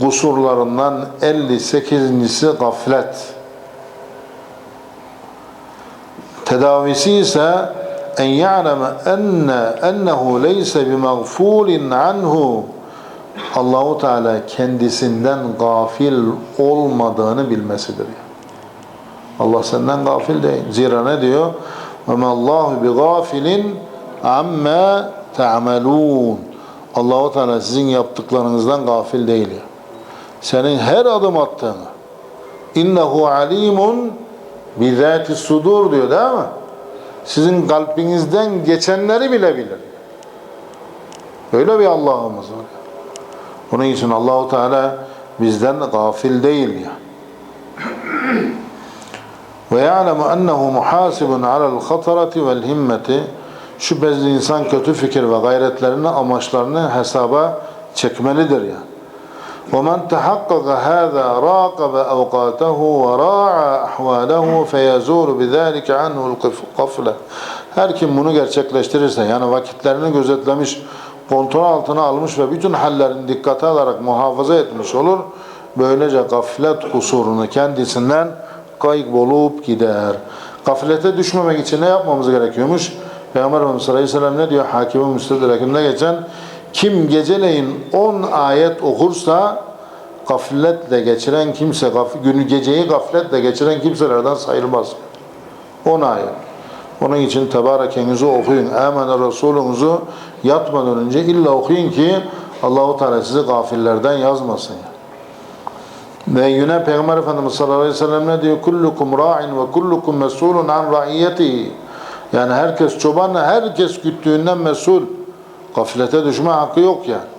kusurlarından 58.si gaflet. Tedavisi ise en ya'leme enne ennehu leyse bimaghfulin anhu Allahu Teala kendisinden gafil olmadığını bilmesidir. Allah senden gafil değil. Zira ne diyor? Ve Allahu bi gafilin amma ta'malun. Allahu Teala sizin yaptıklarınızdan gafil değil ya. Senin her adım attığını innehu alimun bi zati sudur diyor değil mi? Sizin kalbinizden geçenleri bile bilir. Öyle bir Allah'ımız var. Onun için Allahu Teala bizden gafil değil ya. Ve ya'lemu ennehu muhasibun alel hatarati vel himmeti şüphesiz insan kötü fikir ve gayretlerini, amaçlarını hesaba çekmelidir ya. ومن تحقق هذا راقب أوقاته وراعى أحواله فيزول بذلك عنه القفلة Her kim bunu gerçekleştirirse yani vakitlerini gözetlemiş, kontrol altına almış ve bütün hallerini dikkate alarak muhafaza etmiş olur. Böylece gaflet kusurunu kendisinden kaybolup gider. Gaflete düşmemek için ne yapmamız gerekiyormuş? Peygamber Efendimiz Aleyhisselam ne diyor? Hakim-i Müstedrek'inde geçen kim geceleyin 10 ayet okursa gafletle geçiren kimse, günü geceyi gafletle geçiren kimselerden sayılmaz. 10 ayet. Onun için tebarekenizi okuyun. Emene Resulunuzu yatmadan önce illa okuyun ki Allahu Teala sizi gafillerden yazmasın. Ve yine Peygamber Efendimiz sallallahu aleyhi ve sellem ne diyor? Kullukum ra'in ve kullukum mesulun an ra'iyetihi. Yani herkes çoban, herkes güttüğünden mesul. Gaflete düşme hakkı yok yani.